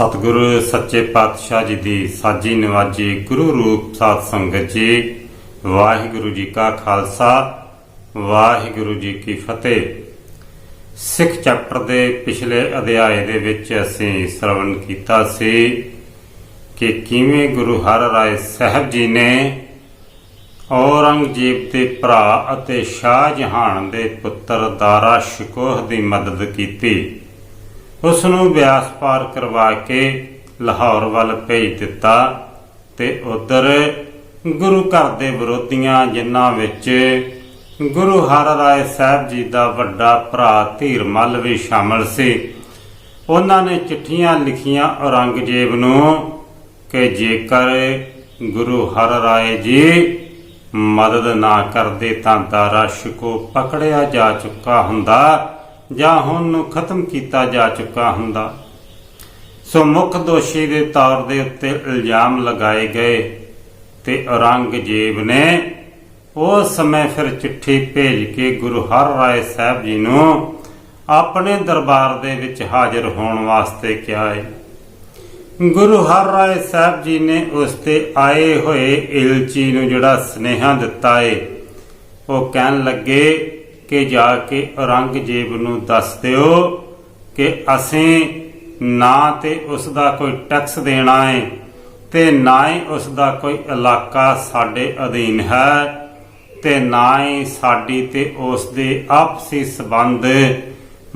ਸਤਿਗੁਰੂ ਸੱਚੇ ਪਾਤਸ਼ਾਹ ਜੀ ਦੀ ਸਾਜੀ ਨਿਵਾਜੀ ਗੁਰੂ ਰੂਪ ਸਾਧ ਸੰਗਤ ਜੀ, ਵਾਹਿਗੁਰੂ ਜੀ ਕਾ ਖਾਲਸਾ, ਵਾਹਿਗੁਰੂ ਜੀ ਕੀ ਫਤਿਹ। ਸਿੱਖ ਚੈਪਟਰ ਦੇ ਪਿਛਲੇ ਅਧਿਆਏ ਦੇ ਵਿੱਚ ਅਸੀਂ ਸ਼ਰਵਣ ਕੀਤਾ ਸੀ ਕਿ ਕਿਵੇਂ ਗੁਰੂ ਹਰ ਰਾਏ ਸਾਹਿਬ ਜੀ ਨੇ ਔਰੰਗਜ਼ੇਬ ਦੇ ਭਰਾ ਅਤੇ ਸ਼ਾਹ ਜਹਾਨ ਦੇ ਪੁੱਤਰ ਦਾਰਾ ਸ਼ਿਕੋਹ ਦੀ ਮਦਦ ਕੀਤੀ। ਉਸ ਨੂੰ ਬਿਆਸ ਪਾਰ ਕਰਵਾ ਕੇ ਲਾਹੌਰ ਵੱਲ ਭੇਜ ਦਿੱਤਾ ਤੇ ਉਧਰ ਗੁਰੂ ਘਰ ਦੇ ਵਿਰੋਧੀਆਂ ਜਿਨ੍ਹਾਂ ਵਿੱਚ ਗੁਰੂ ਹਰ ਰਾਏ ਸਾਹਿਬ ਜੀ ਦਾ ਵੱਡਾ ਭਰਾ ਧੀਰ ਮੱਲ ਵੀ ਸ਼ਾਮਲ ਸੀ, ਉਹਨਾਂ ਨੇ ਚਿੱਠੀਆਂ ਲਿਖੀਆਂ ਔਰੰਗਜ਼ੇਬ ਨੂੰ ਕਿ ਜੇਕਰ ਗੁਰੂ ਹਰ ਰਾਏ ਜੀ ਮਦਦ ਨਾ ਕਰਦੇ ਤਾਂ ਦਾਰਾ ਸ਼ਿਕੋ ਪਕੜਿਆ ਜਾ ਚੁੱਕਾ ਹੁੰਦਾ ਜਾਂ ਹੁਣ ਨੂੰ ਖਤਮ ਕੀਤਾ ਜਾ ਚੁੱਕਾ ਹੁੰਦਾ। ਸੋ ਮੁੱਖ ਦੋਸ਼ੀ ਦੇ ਤੌਰ ਦੇ ਉੱਤੇ ਇਲਜ਼ਾਮ ਲਗਾਏ ਗਏ ਤੇ ਔਰੰਗਜ਼ੇਬ ਨੇ ਉਸ ਸਮੇਂ ਫਿਰ ਚਿੱਠੀ ਭੇਜ ਕੇ ਗੁਰੂ ਹਰ ਰਾਏ ਸਾਹਿਬ ਜੀ ਨੂੰ ਆਪਣੇ ਦਰਬਾਰ ਦੇ ਵਿੱਚ ਹਾਜ਼ਰ ਹੋਣ ਵਾਸਤੇ ਕਿਹਾ ਹੈ। ਗੁਰੂ ਹਰ ਰਾਏ ਸਾਹਿਬ ਜੀ ਨੇ ਉਸ ਤੇ ਆਏ ਹੋਏ ਇਲਚੀ ਨੂੰ ਜਿਹੜਾ ਸਨੇਹਾ ਦਿੱਤਾ ਏ ਉਹ ਕਹਿਣ ਲੱਗੇ ਕਿ ਜਾ ਕੇ ਔਰੰਗਜ਼ੇਬ ਨੂੰ ਦੱਸ ਦਿਓ ਕਿ ਅਸੀਂ ਨਾ ਤੇ ਉਸ ਦਾ ਕੋਈ ਟੈਕਸ ਦੇਣਾ ਹੈ ਤੇ ਨਾ ਹੀ ਉਸ ਦਾ ਕੋਈ ਇਲਾਕਾ ਸਾਡੇ ਅਧੀਨ ਹੈ ਤੇ ਨਾ ਹੀ ਸਾਡੀ ਤੇ ਉਸ ਦੇ ਆਪਸੀ ਸਬੰਧ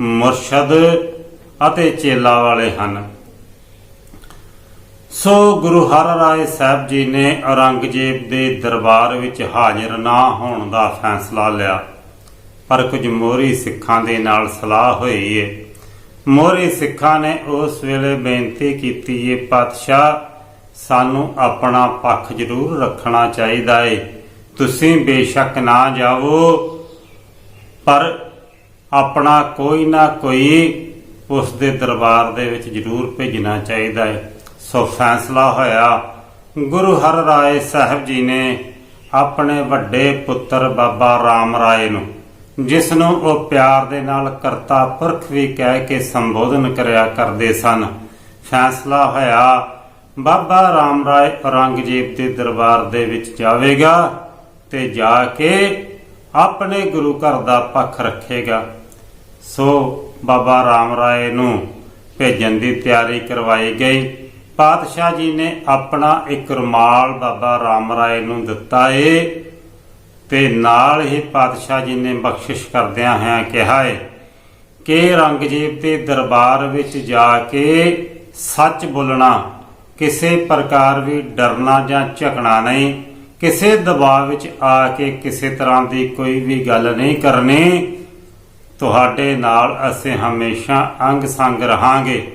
ਮੁਰਸ਼ਦ ਅਤੇ ਚੇਲਾ ਵਾਲੇ ਹਨ। ਸੋ ਗੁਰੂ ਹਰ ਹਰਿਰਾਏ ਸਾਹਿਬ ਜੀ ਨੇ ਔਰੰਗਜ਼ੇਬ ਦੇ ਦਰਬਾਰ ਵਿੱਚ ਹਾਜ਼ਰ ਨਾ ਹੋਣ ਦਾ ਫੈਸਲਾ ਲਿਆ। ਪਰ ਕੁਝ ਮੋਹਰੀ ਸਿੱਖਾਂ ਦੇ ਨਾਲ ਸਲਾਹ ਹੋਈ ਏ। ਮੋਹਰੀ ਸਿੱਖਾਂ ਨੇ ਉਸ ਵੇਲੇ ਬੇਨਤੀ ਕੀਤੀ ਏ, ਪਾਤਸ਼ਾਹ, ਸਾਨੂੰ ਆਪਣਾ ਪੱਖ ਜ਼ਰੂਰ ਰੱਖਣਾ ਚਾਹੀਦਾ ਏ। ਤੁਸੀਂ ਬੇਸ਼ੱਕ ਨਾ ਜਾਵੋ, ਪਰ ਆਪਣਾ ਕੋਈ ਨਾ ਕੋਈ ਉਸ ਦੇ ਦਰਬਾਰ ਦੇ ਵਿੱਚ ਜ਼ਰੂਰ ਭੇਜਣਾ ਚਾਹੀਦਾ ਹੈ ਸੋ ਫੈਸਲਾ ਹੋਇਆ। ਗੁਰੂ ਹਰ ਰਾਏ ਸਾਹਿਬ ਜੀ ਨੇ ਆਪਣੇ ਵੱਡੇ ਪੁੱਤਰ ਬਾਬਾ ਰਾਮ ਰਾਏ ਨੂੰ ਜਿਸ ਨੂੰ ਉਹ ਪਿਆਰ ਦੇ ਨਾਲ ਕਰਤਾ ਪੁਰਖ ਵੀ ਕਹਿ ਕੇ ਸੰਬੋਧਨ ਕਰਿਆ ਕਰਦੇ ਸਨ। ਫੈਸਲਾ ਹੋਇਆ, ਬਾਬਾ ਰਾਮ ਰਾਏ ਔਰੰਗਜ਼ੇਬ ਦੇ ਦਰਬਾਰ ਦੇ ਵਿੱਚ ਜਾਵੇਗਾ ਤੇ ਜਾ ਕੇ ਆਪਣੇ ਗੁਰੂ ਘਰ ਦਾ ਪੱਖ ਰੱਖੇਗਾ। ਸੋ ਬਾਬਾ ਰਾਮ ਰਾਏ ਨੂੰ ਭੇਜਣ ਦੀ ਤਿਆਰੀ ਕਰਵਾਈ ਗਈ। ਪਾਤਸ਼ਾਹ ਜੀ ਨੇ ਆਪਣਾ ਇੱਕ ਰੁਮਾਲ ਬਾਬਾ ਰਾਮ ਰਾਏ ਨੂੰ ਦਿੱਤਾ ਏ। ਤੇ ਨਾਲ ਹੀ ਪਾਤਸ਼ਾਹ ਜੀ ਨੇ ਬਖਸ਼ਿਸ਼ ਕਰਦਿਆਂ ਹੋਇਆਂ ਕਿਹਾ ਏ ਕਿ ਰੰਗਜੀਤ ਦੇ ਦਰਬਾਰ ਵਿੱਚ ਜਾ ਕੇ ਸੱਚ ਬੋਲਣਾ, ਕਿਸੇ ਪ੍ਰਕਾਰ ਵੀ ਡਰਨਾ ਜਾਂ ਝਕਣਾ ਨਹੀਂ, ਕਿਸੇ ਦਬਾਅ ਵਿੱਚ ਆ ਕੇ ਕਿਸੇ ਤਰ੍ਹਾਂ ਦੀ ਕੋਈ ਵੀ ਗੱਲ ਨਹੀਂ ਕਰਨੀ, ਤੁਹਾਡੇ ਨਾਲ ਅਸੀਂ ਹਮੇਸ਼ਾ ਅੰਗ ਸੰਗ ਰਹਾਂਗੇ।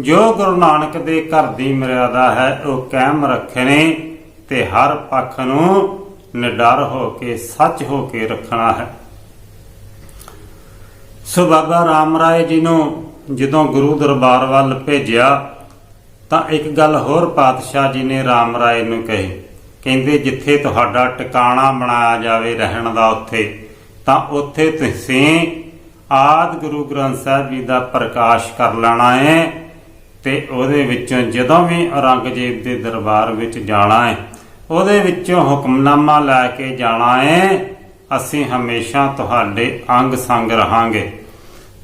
ਜੋ ਗੁਰੂ ਨਾਨਕ ਦੇ ਘਰ ਦੀ ਮਰਿਆਦਾ ਹੈ, ਉਹ ਕਾਇਮ ਰੱਖਣੇ ਤੇ ਹਰ ਪੱਖ ਨੂੰ ਨਿਡਰ ਹੋ ਕੇ, ਸੱਚ ਹੋ ਕੇ ਰੱਖਣਾ ਹੈ। ਸੋ ਬਾਬਾ ਰਾਮ ਰਾਏ ਜੀ ਨੂੰ ਜਦੋਂ ਗੁਰੂ ਦਰਬਾਰ ਵੱਲ ਭੇਜਿਆ, ਤਾਂ ਇੱਕ ਗੱਲ ਹੋਰ ਪਾਤਸ਼ਾਹ ਜੀ ਨੇ ਰਾਮ ਰਾਏ ਨੂੰ ਕਹੀ। ਕਹਿੰਦੇ, ਜਿੱਥੇ ਤੁਹਾਡਾ ਟਿਕਾਣਾ ਬਣਾਇਆ ਜਾਵੇ ਰਹਿਣ ਦਾ ਉੱਥੇ, ਤਾਂ ਉੱਥੇ ਤੁਸੀਂ ਆਦ ਗੁਰੂ ਗ੍ਰੰਥ ਸਾਹਿਬ ਜੀ ਦਾ ਪ੍ਰਕਾਸ਼ ਕਰ ਲੈਣਾ ਹੈ ਤੇ ਉਹਦੇ ਵਿੱਚੋਂ ਜਦੋਂ ਵੀ ਔਰੰਗਜ਼ੇਬ ਦੇ ਦਰਬਾਰ ਵਿੱਚ ਜਾਣਾ ਹੈ ਉਹਦੇ ਵਿੱਚੋਂ ਹੁਕਮਨਾਮਾ ਲੈ ਕੇ ਜਾਣਾ ਹੈ ਅਸੀਂ ਹਮੇਸ਼ਾ ਤੁਹਾਡੇ ਅੰਗ ਸੰਗ ਰਹਾਂਗੇ।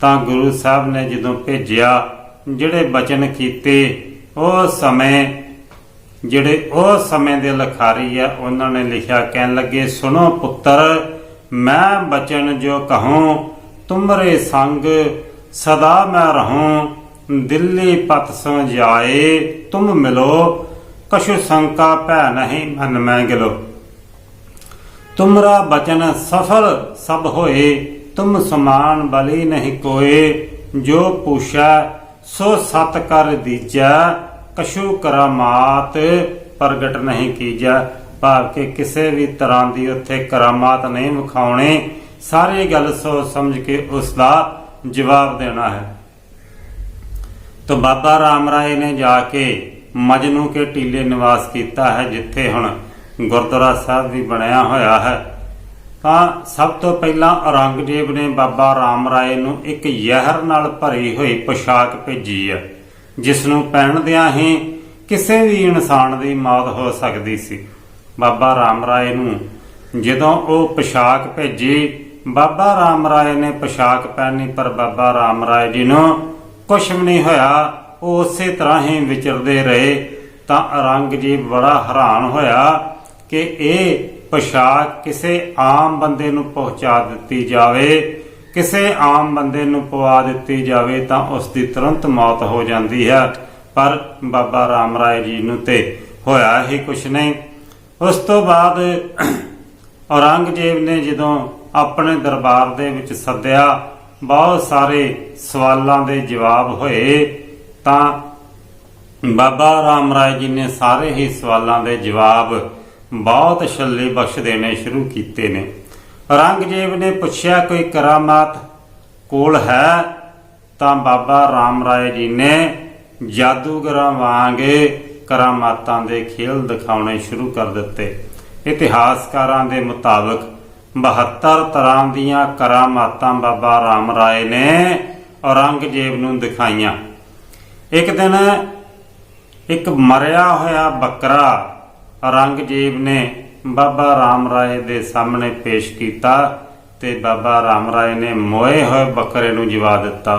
ਤਾਂ ਗੁਰੂ ਸਾਹਿਬ ਨੇ ਜਦੋਂ ਭੇਜਿਆ, ਜਿਹੜੇ ਬਚਨ ਕੀਤੇ, ਉਹ ਸਮੇਂ, ਜਿਹੜੇ ਉਹ ਸਮੇਂ ਦੇ ਲਖਾਰੀ ਆ, ਉਹਨਾਂ ਨੇ ਲਿਖਿਆ, ਕਹਿਣ ਲੱਗੇ, ਸੁਣੋ ਪੁੱਤਰ, ਮੈਂ ਬਚਨ ਜੋ ਕਹੂੰ, ਤੁਮਰੇ ਸੰਗ ਸਦਾ ਮੈਂ ਰਹੂੰ। ਦਿੱਲੀ ਪਤ ਸੋ ਜਾਏ ਤੁਮ ਮਿਲੋ ਕਛੁ ਸੰਕਾ ਭੈ ਨਹੀਂ ਮਨ ਮੈਂ ਗਿਲੋ। ਤੁਮਰਾ ਬਚਨ ਸਫਲ ਸਭ ਹੋਏ, ਤੁਮ ਸਮਾਨ ਬਲੀ ਨਹੀਂ ਕੋਏ, ਜੋ ਪੂਛੈ ਸੋ ਸਤ ਕਰ ਦੀਜੈ, ਕਛੂ ਕਰਾਮਾਤ ਪ੍ਰਗਟ ਨਹੀਂ ਕੀਜੈ। ਭਾਵ ਕਿ ਕਿਸੇ ਵੀ ਤਰ੍ਹਾਂ ਦੀ ਉੱਥੇ ਕਰਾਮਾਤ ਨਹੀਂ ਵਿਖਾਉਣੇ, ਸਾਰੀ ਗੱਲ ਸੋਚ ਸਮਝ ਕੇ ਉਸ ਦਾ ਜਵਾਬ ਦੇਣਾ ਹੈ। ਤੋ ਬਾਬਾ ਰਾਮ ਰਾਏ ਨੇ ਜਾ ਕੇ ਮਜਨੂ ਕੇ ਟੀਲੇ ਨਿਵਾਸ ਕੀਤਾ ਹੈ, ਜਿੱਥੇ ਹੁਣ ਗੁਰਦੁਆਰਾ ਸਾਹਿਬ ਵੀ ਬਣਿਆ ਹੋਇਆ ਹੈ। ਤਾਂ ਸਭ ਤੋਂ ਪਹਿਲਾਂ ਔਰੰਗਜ਼ੇਬ ਨੇ ਬਾਬਾ ਰਾਮ ਰਾਏ ਨੂੰ ਇੱਕ ਜ਼ਹਿਰ ਨਾਲ ਭਰੀ ਹੋਈ ਪੋਸ਼ਾਕ ਭੇਜੀ ਹੈ ਜਿਸ ਨੂੰ ਪਹਿਨਦਿਆਂ ਹੀ ਕਿਸੇ ਵੀ ਇਨਸਾਨ ਦੀ ਮੌਤ ਹੋ ਸਕਦੀ ਸੀ। ਬਾਬਾ ਰਾਮ ਰਾਏ ਨੂੰ ਜਦੋਂ ਉਹ ਪੋਸ਼ਾਕ ਭੇਜੀ, ਬਾਬਾ ਰਾਮ ਰਾਏ ਨੇ ਪੋਸ਼ਾਕ ਪਹਿਨੀ, ਪਰ ਬਾਬਾ ਰਾਮ ਰਾਏ ਜੀ ਨੂੰ ਕੁਛ ਵੀ ਨਹੀਂ ਹੋਇਆ। ਉਸੇ ਤਰ੍ਹਾਂ ਹੀ ਵਿਚਰਦੇ ਰਹੇ, ਤਾਂ ਔਰੰਗਜ਼ੇਬ ਬੜਾ ਹੈਰਾਨ ਹੋਇਆ ਕਿ ਇਹ ਪੋਸ਼ਾਕ ਕਿਸੇ ਆਮ ਬੰਦੇ ਨੂੰ ਪਹੁੰਚਾ ਦਿੱਤੀ ਜਾਵੇ। ਕਿਸੇ ਆਮ ਬੰਦੇ ਨੂੰ ਪਵਾ ਦਿੱਤੀ ਜਾਵੇ ਤਾਂ ਉਸ ਦੀ ਤੁਰੰਤ ਮੌਤ ਹੋ ਜਾਂਦੀ ਹੈ। ਪਰ ਬਾਬਾ ਰਾਮ ਰਾਏ ਜੀ ਨੂੰ ਤੇ ਹੋਇਆ ਹੀ ਕੁਛ ਨਹੀਂ। ਉਸ ਤੋਂ ਬਾਅਦ ਔਰੰਗਜ਼ੇਬ ਨੇ ਜਦੋਂ ਆਪਣੇ ਦਰਬਾਰ ਦੇ ਵਿੱਚ ਸੱਦਿਆ, ਬਹੁਤ ਸਾਰੇ ਸਵਾਲਾਂ ਦੇ ਜਵਾਬ ਹੋਏ। ਤਾਂ ਬਾਬਾ ਰਾਮ ਰਾਏ ਜੀ ਨੇ ਸਾਰੇ ਹੀ ਸਵਾਲਾਂ ਦੇ ਜਵਾਬ ਬਹੁਤ ਛੱਲੇ ਬਖਸ਼ ਦੇਣੇ ਸ਼ੁਰੂ ਕੀਤੇ ਨੇ। ਔਰੰਗਜ਼ੇਬ ਨੇ ਪੁੱਛਿਆ, ਕੋਈ ਕਰਾਮਾਤ ਕੋਲ ਹੈ? ਤਾਂ ਬਾਬਾ ਰਾਮ ਰਾਏ ਜੀ ਨੇ ਜਾਦੂਗਰਾਂ ਵਾਂਗ ਕਰਾਮਾਤਾਂ ਦੇ ਖੇਲ ਦਿਖਾਉਣੇ ਸ਼ੁਰੂ ਕਰ ਦਿੱਤੇ। ਇਤਿਹਾਸਕਾਰਾਂ ਦੇ ਮੁਤਾਬਕ 72 ਤਰ੍ਹਾਂ ਦੀਆਂ ਕਰਾਮਾਤਾਂ ਬਾਬਾ ਰਾਮ ਰਾਏ ਨੇ ਔਰੰਗਜ਼ੇਬ ਨੂੰ ਦਿਖਾਈਆਂ। ਇੱਕ ਦਿਨ ਇੱਕ ਮਰਿਆ ਹੋਇਆ ਬੱਕਰਾ ਔਰੰਗਜ਼ੇਬ ਨੇ ਬਾਬਾ ਰਾਮ ਰਾਏ ਦੇ ਸਾਹਮਣੇ ਪੇਸ਼ ਕੀਤਾ ਤੇ ਬਾਬਾ ਰਾਮ ਰਾਏ ਨੇ ਮੋਏ ਹੋਏ ਬੱਕਰੇ ਨੂੰ ਜਵਾ ਦਿੱਤਾ।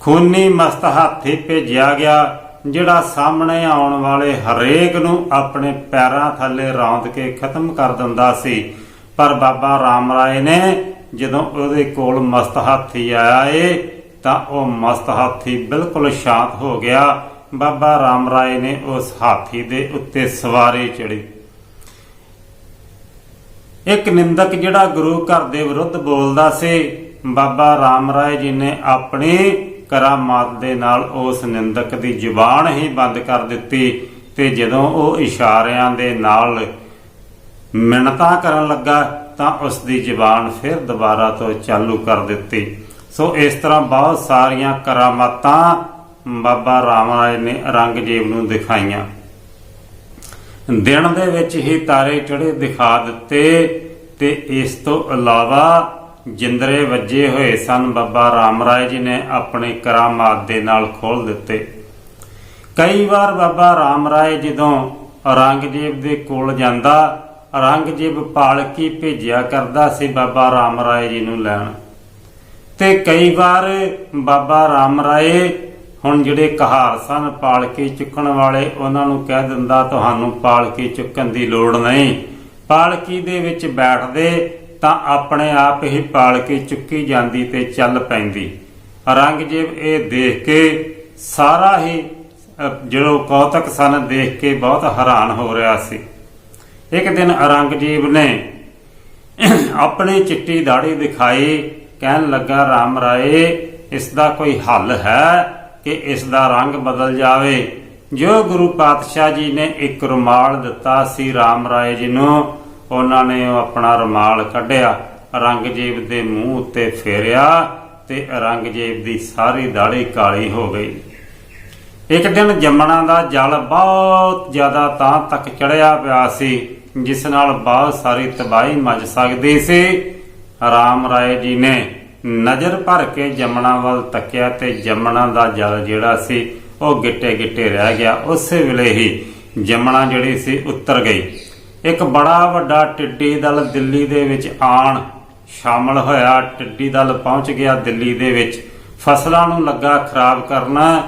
ਖੂਨੀ ਮਸਤ ਹਾਥੀ ਭੇਜਿਆ ਗਿਆ, ਜਿਹੜਾ ਸਾਹਮਣੇ ਆਉਣ ਵਾਲੇ ਹਰੇਕ ਨੂੰ ਆਪਣੇ ਪੈਰਾਂ ਥੱਲੇ ਰੌਂਦ ਕੇ ਖਤਮ ਕਰ ਦਿੰਦਾ ਸੀ। ਪਰ ਬਾਬਾ ਰਾਮ ਰਾਏ ਨੇ ਜਦੋਂ ਉਹਦੇ ਕੋਲ ਮਸਤ ਹਾਥੀ ਆਇਆ ਏ ਤਾਂ ਉਹ ਮਸਤ ਹਾਥੀ ਬਿਲਕੁਲ ਸ਼ਾਂਤ ਹੋ ਗਿਆ। ਬਾਬਾ ਰਾਮ ਰਾਏ ਨੇ ਉਸ ਹਾਥੀ ਦੇ ਉੱਤੇ ਸਵਾਰੀ ਚੜੀ। ਇੱਕ ਨਿੰਦਕ ਜਿਹੜਾ ਗੁਰੂ ਘਰ ਦੇ ਵਿਰੁੱਧ ਬੋਲਦਾ ਸੀ, ਬਾਬਾ ਰਾਮ ਰਾਏ ਜੀ ਨੇ ਆਪਣੀ ਕਰਾਮਾਤ ਦੇ ਨਾਲ ਉਸ ਨਿੰਦਕ ਦੀ ਜ਼ੁਬਾਨ ਹੀ ਬੰਦ ਕਰ ਦਿੱਤੀ ਤੇ ਜਦੋਂ ਉਹ ਇਸ਼ਾਰਿਆਂ ਦੇ ਨਾਲ ਮਿਹਨਤਾਂ ਕਰਨ ਲੱਗਾ ਤਾਂ ਉਸ ਦੀ ਜ਼ੁਬਾਨ ਫਿਰ ਦੁਬਾਰਾ ਤੋਂ ਚਾਲੂ ਕਰ ਦਿੱਤੀ। ਸੋ ਇਸ ਤਰ੍ਹਾਂ ਬਹੁਤ ਸਾਰੀਆਂ ਕਰਾਮਾਤਾਂ ਬਾਬਾ ਰਾਮ ਰਾਏ ਨੇ ਔਰੰਗਜ਼ੇਬ ਨੂੰ ਦਿਖਾਈਆਂ। ਦਿਨ ਦੇ ਵਿੱਚ ਹੀ ਤਾਰੇ ਚੜੇ ਦਿਖਾ ਦਿੱਤੇ ਤੇ ਇਸ ਤੋਂ ਇਲਾਵਾ ਜਿੰਦਰੇ ਵੱਜੇ ਹੋਏ ਸਨ, ਬਾਬਾ ਰਾਮ ਰਾਏ ਜੀ ਨੇ ਆਪਣੇ ਕਰਾਮਾਤ ਦੇ ਨਾਲ ਖੋਲ ਦਿੱਤੇ। ਕਈ ਵਾਰ ਬਾਬਾ ਰਾਮ ਰਾਏ ਜਦੋਂ ਔਰੰਗਜ਼ੇਬ ਦੇ ਕੋਲ ਜਾਂਦਾ ਔਰੰਗਜ਼ੇਬ ਪਾਲਕੀ ਭੇਜਿਆ ਕਰਦਾ ਸੀ ਬਾਬਾ ਰਾਮ ਰਾਏ ਜੀ ਨੂੰ ਲੈਣ। ਤੇ ਕਈ ਵਾਰ ਬਾਬਾ ਰਾਮ ਰਾਏ ਹੁਣ ਜਿਹੜੇ ਕਹਾਰ ਸਨ ਪਾਲ ਕੇ ਚੁੱਕਣ ਵਾਲੇ ਉਹਨਾਂ ਨੂੰ ਕਹਿ ਦਿੰਦਾ ਤੁਹਾਨੂੰ ਪਾਲ ਕੇ ਚੁੱਕਣ ਦੀ ਲੋੜ ਨਹੀਂ। ਪਾਲਕੀ ਦੇ ਵਿੱਚ ਬੈਠਦੇ ਤਾਂ ਆਪਣੇ ਆਪ ਹੀ ਪਾਲਕੀ ਚੁੱਕੀ ਜਾਂਦੀ ਤੇ ਚੱਲ ਪੈਂਦੀ। ਔਰੰਗਜ਼ੇਬ ਇਹ ਦੇਖ ਕੇ ਸਾਰਾ ਹੀ ਅਹ, ਕੌਤਕ ਸਨ ਦੇਖ ਕੇ ਬਹੁਤ ਹੈਰਾਨ ਹੋ ਰਿਹਾ ਸੀ। ਇੱਕ ਦਿਨ ਔਰੰਗਜ਼ੇਬ ਨੇ ਆਪਣੀ ਚਿੱਟੀ ਦਾੜੀ ਦਿਖਾਈ ਕਹਿਣ ਲੱਗਾ, ਰਾਮ ਰਾਏ, ਇਸ ਦਾ ਕੋਈ ਹੱਲ ਹੈ ਕਿ ਇਸ ਦਾ ਰੰਗ ਬਦਲ ਜਾਵੇ? ਜੋ ਗੁਰੂ ਪਾਤਸ਼ਾਹ ਜੀ ਨੇ ਇੱਕ ਰੁਮਾਲ ਦਿੱਤਾ ਸੀ ਰਾਮ ਰਾਏ ਜੀ ਨੂੰ, ਉਹਨਾਂ ਨੇ ਉਹ ਆਪਣਾ ਰੁਮਾਲ ਕੱਢਿਆ ਔਰੰਗਜ਼ੇਬ ਦੇ ਮੂੰਹ ਉੱਤੇ ਫੇਰਿਆ ਤੇ ਔਰੰਗਜ਼ੇਬ ਦੀ ਸਾਰੀ ਦਾੜੀ ਕਾਲੀ ਹੋ ਗਈ। ਇੱਕ ਦਿਨ ਜੰਮਣਾ ਦਾ ਜਲ ਬਹੁਤ ਜ਼ਿਆਦਾ ਤਾਂ ਤੱਕ ਚੜਿਆ ਪਿਆ ਸੀ, ਜਿਸ ਨਾਲ ਬਹੁਤ ਸਾਰੀ ਤਬਾਹੀ ਮਚ ਸਕਦੀ ਸੀ। ਰਾਮ ਰਾਏ ਜੀ ਨੇ ਨਜ਼ਰ ਭਰ ਕੇ ਜਮਣਾ ਵੱਲ ਤੱਕਿਆ ਤੇ ਜਮਣਾ ਦਾ ਜਲ ਜਿਹੜਾ ਸੀ, ਉਹ ਗਿੱਟੇ ਗਿੱਟੇ ਰਹਿ ਗਿਆ। ਉਸੇ ਵੇਲੇ ਹੀ ਜੰਮਣਾ ਜਿਹੜੀ ਸੀ, ਉੱਤਰ ਗਈ। ਇੱਕ ਬੜਾ ਵੱਡਾ ਟਿੱਡੀ ਦਲ ਦਿੱਲੀ ਦੇ ਵਿੱਚ ਆਣ ਸ਼ਾਮਲ ਹੋਇਆ। ਟਿੱਡੀ ਦਲ ਪਹੁੰਚ ਗਿਆ ਦਿੱਲੀ ਦੇ ਵਿੱਚ। ਫਸਲਾਂ ਨੂੰ ਲੱਗਾ ਖਰਾਬ ਕਰਨਾ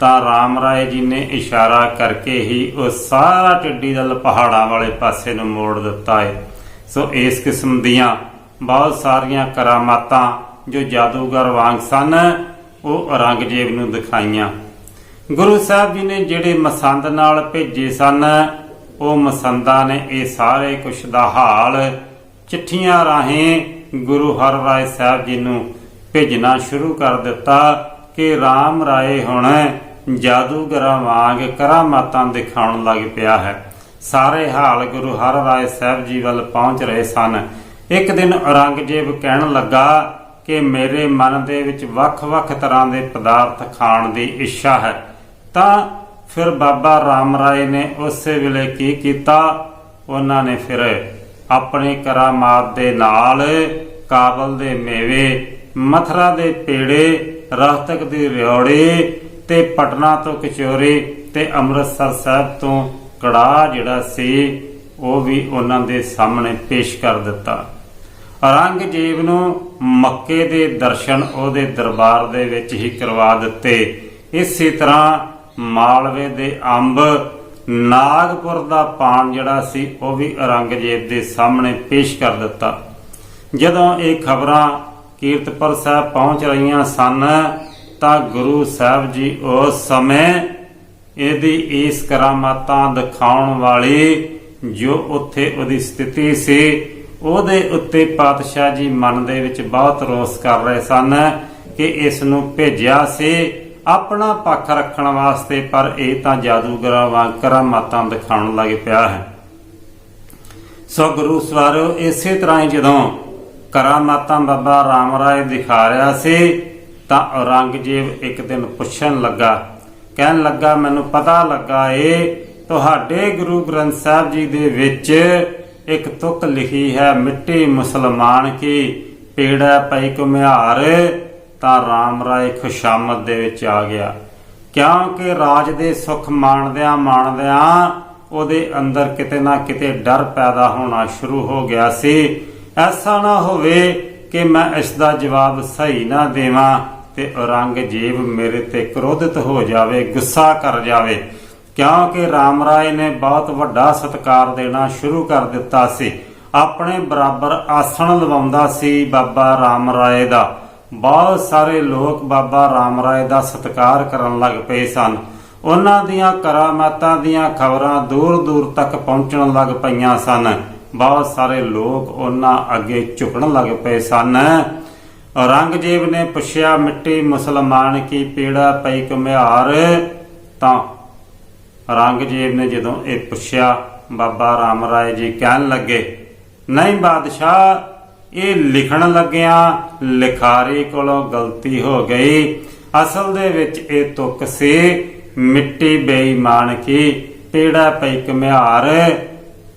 ਤਾਂ ਰਾਮ ਰਾਏ ਜੀ ਨੇ ਇਸ਼ਾਰਾ ਕਰਕੇ ਹੀ ਉਹ ਸਾਰਾ ਟਿੱਡੀ ਦਲ ਪਹਾੜਾਂ ਵਾਲੇ ਪਾਸੇ ਨੂੰ ਮੋੜ ਦਿੱਤਾ ਹੈ ਸੋ ਇਸ ਕਿਸਮ ਦੀਆਂ ਬਹੁਤ ਸਾਰੀਆਂ ਕਰਾਮਾਤਾਂ ਜੋ ਜਾਦੂਗਰ ਵਾਂਗ ਸਨ, ਉਹ ਔਰੰਗਜ਼ੇਬ ਨੂੰ ਦਿਖਾਈਆਂ। ਗੁਰੂ ਸਾਹਿਬ ਜੀ ਨੇ ਜਿਹੜੇ ਮਸੰਦ ਨਾਲ ਭੇਜੇ ਸਨ, ਉਹ ਮਸੰਦਾਂ ਨੇ ਇਹ ਸਾਰੇ ਕੁਛ ਦਾ ਹਾਲ ਚਿੱਠੀਆਂ ਰਾਹੀਂ ਗੁਰੂ ਹਰ ਰਾਏ ਸਾਹਿਬ ਜੀ ਨੂੰ ਭੇਜਣਾ ਸ਼ੁਰੂ ਕਰ ਦਿੱਤਾ ਕਿ RAM ਰਾਏ ਹੁਣ ਜਾਦੂਗਰਾਂ ਵਾਂਗ ਕਰਾਮਾਤਾਂ ਦਿਖਾਉਣ ਲੱਗ ਪਿਆ ਹੈ। ਸਾਰੇ ਹਾਲ ਗੁਰੂ ਹਰ ਰਾਏ ਸਾਹਿਬ ਜੀ ਵੱਲ ਪਹੁੰਚ ਰਹੇ ਸਨ। ਇੱਕ ਦਿਨ ਔਰੰਗਜ਼ੇਬ ਕਹਿਣ ਲੱਗਾ ਕਿ ਮੇਰੇ ਮਨ ਦੇ ਵਿੱਚ ਵੱਖ-ਵੱਖ ਤਰ੍ਹਾਂ ਦੇ ਪਦਾਰਥ ਖਾਣ ਦੀ ਇੱਛਾ ਹੈ। ਤਾਂ ਫਿਰ ਬਾਬਾ ਰਾਮ ਰਾਏ ਨੇ ਉਸੇ ਵੇਲੇ ਕੀ ਕੀਤਾ? ਉਹਨਾਂ ਨੇ ਫਿਰ ਆਪਣੇ ਕਰਾਮਾਤ ਦੇ ਨਾਲ ਕਾਬਲ ਦੇ ਮੇਵੇ, ਮਥਰਾ ਦੇ ਪੇੜੇ, ਰਹਤਕ ਦੀ ਰਿਓੜੀ ਤੇ ਪਟਨਾ ਤੋਂ ਕਚੋਰੀ ਤੇ ਅੰਮ੍ਰਿਤਸਰ ਸਾਹਿਬ ਤੋਂ ਕੜਾ ਜਿਹੜਾ ਸੀ, ਉਹ ਵੀ ਉਹਨਾਂ ਦੇ ਸਾਹਮਣੇ ਪੇਸ਼ ਕਰ ਦਿੱਤਾ। ਔਰੰਗਜ਼ੇਬ ਨੂੰ ਮੱਕੇ ਦੇ ਦਰਸ਼ਨ ਉਹਦੇ ਦਰਬਾਰ ਦੇ ਵਿੱਚ ਹੀ ਕਰਵਾ ਦਿੱਤੇ। ਇਸੇ ਤਰ੍ਹਾਂ ਮਾਲਵੇ ਦੇ ਅੰਬ, ਨਾਗਪੁਰ ਦਾ ਪਾਨ ਜਿਹੜਾ ਸੀ, ਉਹ ਵੀ ਔਰੰਗਜ਼ੇਬ ਦੇ ਸਾਹਮਣੇ ਪੇਸ਼ ਕਰ ਦਿੱਤਾ। ਜਦੋਂ ਇਹ ਖਬਰਾਂ ਕੀਰਤਪੁਰ ਸਾਹਿਬ ਪਹੁੰਚ ਰਹੀਆਂ ਸਨ, ਤਾਂ ਗੁਰੂ ਸਾਹਿਬ ਜੀ ਉਸ ਸਮੇਂ ਇਹਦੀ ਇਸ ਕਰਾਮਾਤਾਂ ਦਿਖਾਉਣ ਵਾਲੀ ਜੋ ਉੱਥੇ ਉਹਦੀ ਸਥਿਤੀ ਸੀ ਉਹਦੇ ਉੱਤੇ ਪਾਤਸ਼ਾਹ ਜੀ ਮਨ ਦੇ ਵਿੱਚ ਬਹੁਤ ਰੋਸ ਕਰ ਰਹੇ ਸਨ ਕਿ ਇਸ ਨੂੰ ਭੇਜਿਆ ਸੀ। ਆਪਣਾ ਪੱਖ ਰੱਖਣ ਵਾਸਤੇ ਪਰ ਇਹ ਤਾਂ ਜਾਦੂਗਰਾਂ ਵਾਂਗ ਕਰਾਮਾਤਾਂ ਦਿਖਾਉਣ ਲੱਗ ਪਿਆ ਹੈ। ਸੋ ਗੁਰੂ ਸਵਾਰਿਓ, ਇਸੇ ਤਰ੍ਹਾਂ ਹੀ ਜਦੋਂ ਕਰਾਮਾਤਾਂ ਬਾਬਾ ਰਾਮ ਰਾਏ ਦਿਖਾ ਰਿਹਾ ਸੀ, ਤਾਂ ਔਰੰਗਜ਼ੇਬ ਇੱਕ ਦਿਨ ਪੁੱਛਣ ਲੱਗਾ, ਕਹਿਣ ਲੱਗਾ, ਮੈਨੂੰ ਪਤਾ ਲੱਗਾ ਏ, ਤੁਹਾਡੇ ਗੁਰੂ ਗ੍ਰੰਥ ਸਾਹਿਬ ਜੀ ਦੇ ਵਿੱਚ ਇੱਕ ਤੁਕ ਲਿਖੀ ਹੈ, ਮਿੱਟੀ ਮੁਸਲਮਾਨ ਕੀ ਪੀੜਾ ਪਈ ਕੁਮਿਹਾਰ ਤਾਂ ਰਾਮ ਰਾਏ ਖੁਸ਼ਾਮਦ ਦੇ ਵਿੱਚ ਆ ਗਿਆ। ਕਿਉਂਕਿ ਰਾਜ ਦੇ ਸੁਖ ਮਾਣਦਿਆਂ ਮਾਣਦਿਆਂ ਉਹਦੇ ਅੰਦਰ ਕਿਤੇ ਨਾ ਕਿਤੇ ਡਰ ਪੈਦਾ ਹੋਣਾ ਸ਼ੁਰੂ ਹੋ ਗਿਆ ਸੀ। ਐਸਾ ਨਾ ਹੋਵੇ ਕਿ ਮੈਂ ਇਸ ਦਾ ਜਵਾਬ ਸਹੀ ਨਾ ਦੇਵਾਂ ਤੇ ਔਰੰਗਜ਼ੇਬ ਮੇਰੇ ਤੇ ਕ੍ਰੋਧਿਤ ਹੋ ਜਾਵੇ, ਗੁੱਸਾ ਕਰ ਜਾਵੇ। ਕਿਉਂਕਿ ਰਾਮ ਰਾਏ ਨੇ ਬਹੁਤ ਵੱਡਾ ਸਤਕਾਰ ਦੇਣਾ ਸ਼ੁਰੂ ਕਰ ਦਿੱਤਾ ਸੀ। ਆਪਣੇ ਬਰਾਬਰ ਆਸਣ ਲਵਾਉਂਦਾ ਸੀ ਬਾਬਾ ਰਾਮ ਰਾਏ ਦਾ। ਬਹੁਤ ਸਾਰੇ ਲੋਕ ਬਾਬਾ ਰਾਮ ਰਾਏ ਦਾ ਸਤਕਾਰ ਕਰਨ ਲੱਗ ਪਏ ਸਨ। ਉਹਨਾਂ ਦੀਆਂ ਕਰਾਮਾਤਾਂ ਦੀਆਂ ਖਬਰਾਂ ਦੂਰ ਦੂਰ ਤੱਕ ਪਹੁੰਚਣ ਲੱਗ ਪਈਆਂ ਸਨ। ਬਹੁਤ ਸਾਰੇ ਲੋਕ ਉਹਨਾਂ ਅੱਗੇ ਝੁਕਣ ਲੱਗ ਪਏ ਸਨ। ਔਰੰਗਜ਼ੇਬ ਨੇ ਪੁੱਛਿਆ, ਮਿੱਟੀ ਮੁਸਲਮਾਨ ਕੀ ਪੀੜਾ ਪਈ ਕੁਮਿਹਾਰ ਤਾਂ ਔਰੰਗਜ਼ੇਬ ਨੇ ਜਦੋਂ ਇਹ ਪੁੱਛਿਆ, ਬਾਬਾ ਰਾਮ ਰਾਏ ਜੀ ਕਹਿਣ ਲੱਗੇ, ਨਹੀਂ ਬਾਦਸ਼ਾਹ, ਇਹ ਲਿਖਣ ਲੱਗਿਆਂ ਲਿਖਾਰੀ ਕੋਲੋਂ ਗਲਤੀ ਹੋ ਗਈ। ਅਸਲ ਦੇ ਵਿੱਚ ਇਹ ਤੁਕ ਸੀ, ਮਿੱਟੀ ਬੇਈਮਾਨ ਕੀ ਪੀੜਾ ਪਈ ਕੁਮਿਹਾਰ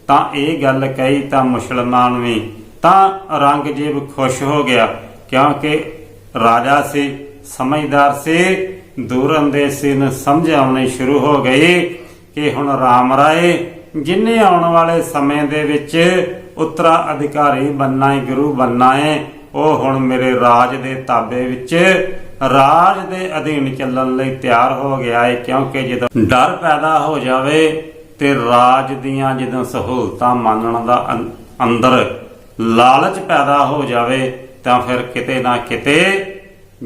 ਤਾਂ ਇਹ ਗੱਲ ਕਹੀ ਤਾਂ ਮੁਸਲਮਾਨ ਵੀ, ਤਾਂ ਔਰੰਗਜ਼ੇਬ ਖੁਸ਼ ਹੋ ਗਿਆ, ਕਿਉਂਕਿ ਰਾਜਾ ਸੀ, ਸਮਝਦਾਰ ਸੀ ਦੂਰਅੰਦੇਸ਼ੀ ਨੂੰ ਸਮਝ ਆਉਣੀ ਸ਼ੁਰੂ ਹੋ ਗਈ। ਕਿ ਹੁਣ ਰਾਮ ਰਾਏ, ਜਿਨੇ ਆਉਣ ਵਾਲੇ ਸਮੇਂ ਦੇ ਵਿੱਚ ਉਤਰਾ ਅਧਿਕਾਰੀ ਬੰਨਾ ਹੈ ਗੁਰੂ ਬੰਨਾ ਹੈ ਉਹ ਹੁਣ ਮੇਰੇ ਰਾਜ ਦੇ ਤਾਬੇ ਵਿੱਚ ਰਾਜ ਦੇ ਅਧੀਨ ਚੱਲਣ ਲਈ ਤਿਆਰ ਹੋ ਗਿਆ ਹੈ ਕਿਉਂਕਿ ਜਦੋਂ ਡਰ ਪੈਦਾ ਹੋ ਜਾਵੇ ਤੇ ਰਾਜ ਦੀਆਂ ਜਦੋਂ ਸਹੂਲਤਾਂ ਮੰਨਣ ਦਾ ਅੰਦਰ ਲਾਲਚ ਪੈਦਾ ਹੋ ਜਾਵੇ, ਤਾਂ ਫਿਰ ਕਿਤੇ ਨਾ ਕਿਤੇ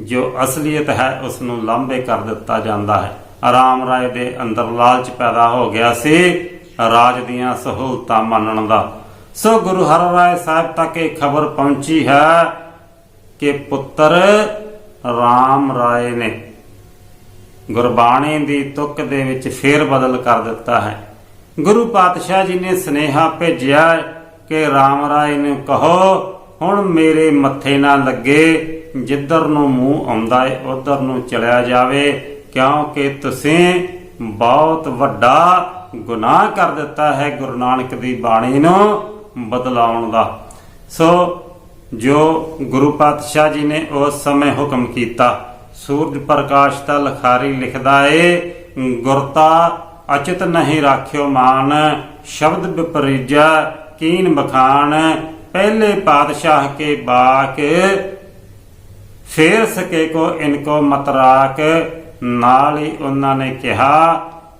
ਜੋ ਅਸਲੀਅਤ ਹੈ ਉਸ ਨੂੰ ਲਾਂਭੇ ਕਰ ਦਿੱਤਾ ਜਾਂਦਾ ਹੈ। ਆਰਾਮ ਰਾਏ ਦੇ ਅੰਦਰ ਲਾਲਚ ਪੈਦਾ ਹੋ ਗਿਆ ਸੀ। ਰਾਜ ਦੀਆਂ ਸਹੂਲਤਾਂ ਮੰਨਣ ਦਾ। ਸੋ ਗੁਰੂ ਹਰ ਰਾਏ ਸਾਹਿਬ ਤੱਕ ਇਹ ਖਬਰ ਪਹੁੰਚੀ ਹੈ ਕਿ ਪੁੱਤਰ ਰਾਮ ਰਾਏ ਨੇ ਗੁਰਬਾਣੀ ਦੀ ਤੁਕ ਦੇ ਵਿੱਚ ਫੇਰ ਬਦਲ ਕਰ ਦਿੱਤਾ ਹੈ। ਗੁਰੂ ਪਾਤਸ਼ਾਹ ਜੀ ਨੇ ਸਨੇਹਾ ਭੇਜਿਆ ਕਿ ਰਾਮ ਰਾਏ ਨੂੰ ਕਹੋ, ਹੁਣ ਮੇਰੇ ਮੱਥੇ ਨਾ ਲੱਗੇ, ਜਿੱਧਰ ਨੂੰ ਮੂੰਹ ਆਉਂਦਾ ਏ, ਉਧਰ ਨੂੰ ਚਲਿਆ ਜਾਵੇ ਕਿਉਂਕਿ ਤੁਸੀਂ ਬਹੁਤ ਵੱਡਾ ਗੁਨਾਹ ਕਰ ਦਿੱਤਾ ਹੈ ਗੁਰੂ ਨਾਨਕ ਦੀ ਬਾਣੀ ਨੂੰ ਬਦਲਾਉਣ ਦਾ। ਸੋ ਜੋ ਗੁਰੂ ਪਾਤਸ਼ਾਹ ਜੀ ਨੇ ਉਸ ਸਮੇਂ ਹੁਕਮ ਕੀਤਾ, ਸੂਰਜ ਪ੍ਰਕਾਸ਼ ਦਾ ਲਖਾਰੀ ਲਿਖਦਾ ਏ, ਗੁਰਤਾ ਅਚਿਤ ਨਹੀਂ ਰਾਖਿਓ ਮਾਨ, ਸ਼ਬਦ ਵਿਪਰੀਜਾ ਕੀਨ ਬਖਾਨ, ਪਹਿਲੇ ਪਾਤਸ਼ਾਹ ਕੇ ਬਾਕ, ਫੇਰ ਸਕੇ ਕੋ ਇਨਕੋ ਮਤਰਾਕ ਨਾਲ ਹੀ ਉਹਨਾਂ ਨੇ ਕਿਹਾ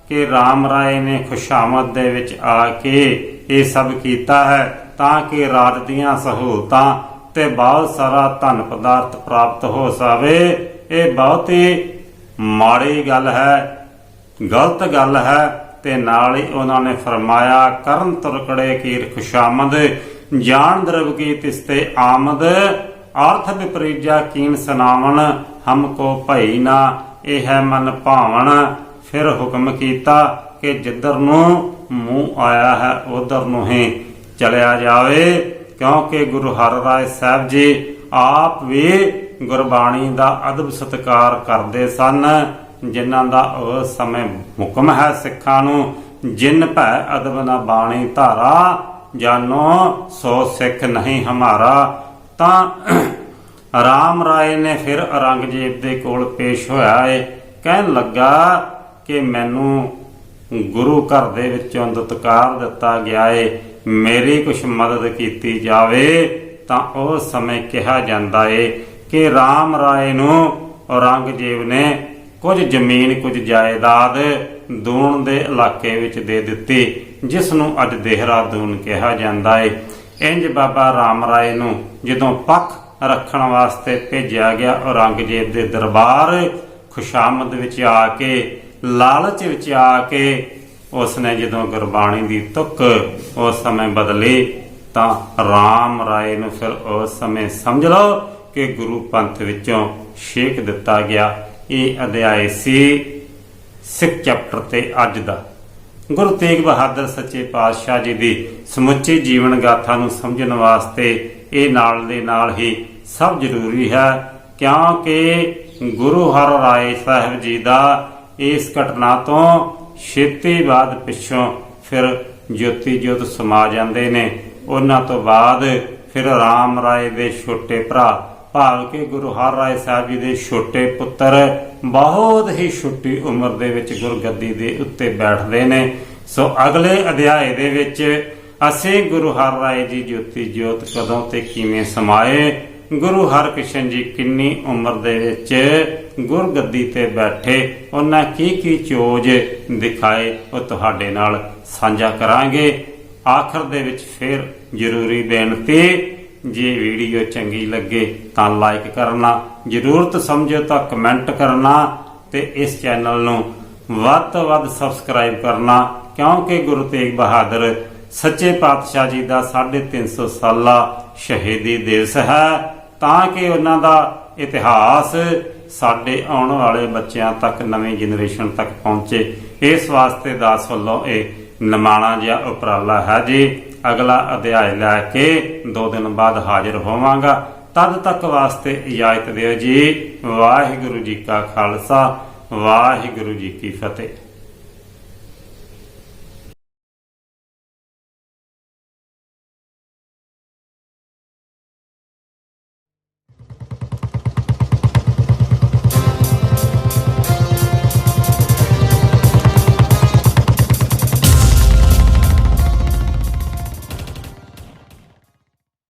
ਕਿ RAM ਰਾਏ ਨੇ ਖੁਸ਼ਾਮਦ ਦੇ ਵਿੱਚ ਆ ਕੇ ਇਹ ਸਭ ਕੀਤਾ ਹੈ ਤਾਂ ਕਿ ਰਾਜ ਦੀਆਂ ਸਹੂਲਤਾਂ ਤੇ ਬਹੁਤ ਸਾਰਾ ਧਨ ਪਦਾਰਥ ਪ੍ਰਾਪਤ ਹੋ ਸਕੇ ਇਹ ਬਹੁਤ ਹੀ ਮਾੜੀ ਗੱਲ ਹੈ, ਗਲਤ ਗੱਲ ਹੈ ਤੇ ਨਾਲ ਹੀ ਉਹਨਾਂ ਨੇ ਫਰਮਾਇਆ, ਕਰਨ ਤੁਰਕੜੇ ਕੀਰ ਖੁਸ਼ਾਮਦ, ਜਾਨ ਦਰਬ ਕੀ ਤਿਸਤੇ ਆਮਦ, ਅਰਥ ਵਿਪਰੀਜਾ ਕੀਨ ਸੁਨਾਵਣ ਹਮਕੋ ਭਈ ਨਾ ਇਹ ਹੈ ਮਨ ਭਾਵਨ। ਫਿਰ ਹੁਕਮ ਕੀਤਾ ਕਿ ਜਿੱਧਰ ਨੂੰ ਮੂੰਹ ਆਇਆ ਹੈ, ਉਧਰ ਨੂੰ ਹੀ ਚਲਿਆ ਜਾਵੇ, ਕਿਉਂਕਿ ਗੁਰੂ ਹਰਿਰਾਏ ਸਾਹਿਬ ਜੀ ਆਪ ਵੀ ਗੁਰਬਾਣੀ ਦਾ ਅਦਬ ਸਤਕਾਰ ਕਰਦੇ ਸਨ, ਜਿਨ੍ਹਾਂ ਦਾ ਉਸ ਸਮੇਂ ਹੁਕਮ ਹੈ ਸਿੱਖਾਂ ਨੂੰ, ਜਿਨ ਭੈ ਅਦਬ ਨਾ ਬਾਣੀ ਧਾਰਾ, ਜਾਨੋ ਸੋ ਸਿੱਖ ਨਹੀਂ ਹਮਾਰਾ। ਤਾਂ ਰਾਮ ਰਾਏ ਨੇ ਫਿਰ ਔਰੰਗਜ਼ੇਬ ਦੇ ਕੋਲ ਪੇਸ਼ ਹੋਇਆ ਏ। ਕਹਿਣ ਲੱਗਾ ਕਿ ਮੈਨੂੰ ਗੁਰੂ ਘਰ ਦੇ ਵਿੱਚੋਂ ਦਤਕਾਰ ਦਿੱਤਾ ਗਿਆ ਏ। ਮੇਰੀ ਕੁਛ ਮਦਦ ਕੀਤੀ ਜਾਵੇ ਤਾਂ ਉਸ ਸਮੇਂ ਕਿਹਾ ਜਾਂਦਾ ਏ ਕਿ ਰਾਮ ਰਾਏ ਨੂੰ ਔਰੰਗਜ਼ੇਬ ਨੇ ਕੁਝ ਜ਼ਮੀਨ, ਕੁਝ ਜਾਇਦਾਦ ਦੂਣ ਦੇ ਇਲਾਕੇ ਵਿੱਚ ਦੇ ਦਿੱਤੀ, ਜਿਸ ਨੂੰ ਅੱਜ ਦੇਹਰਾਦੂਨ ਕਿਹਾ ਜਾਂਦਾ ਏ। ਇੰਜ ਬਾਬਾ ਰਾਮ ਰਾਏ ਨੂੰ ਜਦੋਂ ਪੱਖ ਰੱਖਣ ਵਾਸਤੇ ਭੇਜਿਆ ਗਿਆ ਔਰੰਗਜ਼ੇਬ ਦੇ ਦਰਬਾਰ। ਖੁਸ਼ਾਮਦ ਵਿੱਚ ਆ ਕੇ, ਲਾਲਚ ਵਿੱਚ ਆ ਕੇ ਉਸਨੇ ਜਦੋਂ ਗੁਰਬਾਣੀ ਦੀ ਤੁਕ ਉਸ ਸਮੇਂ ਬਦਲੀ, ਤਾਂ ਰਾਮ ਰਾਏ ਨੂੰ ਫਿਰ ਉਸ ਸਮੇਂ ਸਮਝ ਲਓ ਕਿ ਗੁਰੂ ਪੰਥ ਵਿੱਚੋਂ ਛੇਕ ਦਿੱਤਾ ਗਿਆ। ਇਹ ਅਧਿਆਇ ਸੀ ਸਿੱਖ ਚੈਪਟਰ ਤੇ ਅੱਜ ਦਾ। ਗੁਰੂ ਤੇਗ ਬਹਾਦਰ ਸੱਚੇ ਪਾਤਸ਼ਾਹ ਜੀ ਦੀ ਸਮੁੱਚੀ ਜੀਵਨ ਗਾਥਾ ਨੂੰ ਸਮਝਣ ਵਾਸਤੇ ਇਹ ਨਾਲ ਦੇ ਨਾਲ ਹੀ ਸਭ ਜ਼ਰੂਰੀ ਹੈ, ਕਿਉਂਕਿ ਗੁਰੂ ਹਰ ਰਾਏ ਸਾਹਿਬ ਜੀ ਦਾ ਇਸ ਘਟਨਾ ਤੋਂ ਛੇਤੀ ਬਾਅਦ ਪਿੱਛੋਂ ਫਿਰ ਜੋਤੀ ਜੋਤ ਸਮਾ ਜਾਂਦੇ ਨੇ। ਉਹਨਾਂ ਤੋਂ ਬਾਅਦ ਫਿਰ ਰਾਮ ਰਾਏ ਦੇ ਛੋਟੇ ਭਰਾ ਭਾਵ ਕਿ ਗੁਰੂ ਹਰ ਰਾਏ ਸਾਹਿਬ ਜੀ ਦੇ ਛੋਟੇ ਪੁੱਤਰ ਬਹੁਤ ਹੀ ਛੋਟੀ ਉਮਰ ਦੇ ਵਿੱਚ ਗੁਰਗੱਦੀ ਦੇ ਉੱਤੇ ਬੈਠਦੇ ਨੇ। ਸੋ ਅਗਲੇ ਅਧਿਆਏ ਦੇ ਵਿੱਚ ਅਸੀਂ ਗੁਰੂ ਹਰ ਰਾਏ ਜੀ ਜੋਤੀ ਜੋਤ ਕਦੋਂ ਤੇ ਕਿਵੇਂ ਸਮਾਏ? ਗੁਰੂ ਹਰਕ੍ਰਿਸ਼ਨ ਜੀ ਕਿੰਨੀ ਉਮਰ ਦੇ ਵਿੱਚ ਗੁਰਗੱਦੀ ਤੇ ਬੈਠੇ, ਉਹਨਾਂ ਕੀ ਕੀ ਚੋਜ ਦਿਖਾਏ, ਉਹ ਤੁਹਾਡੇ ਨਾਲ ਸਾਂਝਾ ਕਰਾਂਗੇ। ਆਖਰ ਦੇ ਵਿੱਚ ਫਿਰ ਜ਼ਰੂਰੀ ਬੇਨਤੀ, ਜੇ ਵੀਡੀਓ ਚੰਗੀ ਲੱਗੇ ਤਾਂ ਲਾਈਕ ਕਰਨਾ, ਜ਼ਰੂਰਤ ਸਮਝੋ ਤਾਂ ਕਮੈਂਟ ਕਰਨਾ ਤੇ ਇਸ ਚੈਨਲ ਨੂੰ ਵੱਧ ਤੋਂ ਵੱਧ ਸਬਸਕ੍ਰਾਈਬ ਕਰਨਾ, ਕਿਉਂਕਿ ਗੁਰੂ ਤੇਗ ਬਹਾਦਰ ਸੱਚੇ ਪਾਤਸ਼ਾਹ ਜੀ ਦਾ 350 ਸਾਲਾ ਸ਼ਹੀਦੀ ਦਿਵਸ ਹੈ। ਤਾਂ ਕਿ ਉਹਨਾਂ ਦਾ ਇਤਿਹਾਸ ਸਾਡੇ ਆਉਣ ਵਾਲੇ ਬੱਚਿਆਂ ਤੱਕ, ਨਵੀਂ ਜਨਰੇਸ਼ਨ ਤੱਕ ਪਹੁੰਚੇ, ਇਸ ਵਾਸਤੇ ਦਾਸ ਵੱਲੋਂ ਇਹ ਨਮਾਣਾ ਜਿਹਾ ਉਪਰਾਲਾ ਹੈ ਜੀ। ਅਗਲਾ ਅਧਿਆਇ ਲੈ ਕੇ ਦੋ ਦਿਨ ਬਾਅਦ ਹਾਜ਼ਰ ਹੋਵਾਂਗਾ। ਤਦ ਤੱਕ ਵਾਸਤੇ ਇਜਾਜ਼ਤ ਦਿਓ ਜੀ। ਵਾਹਿਗੁਰੂ ਜੀ ਕਾ ਖਾਲਸਾ, ਵਾਹਿਗੁਰੂ ਜੀ ਕੀ ਫਤਿਹ।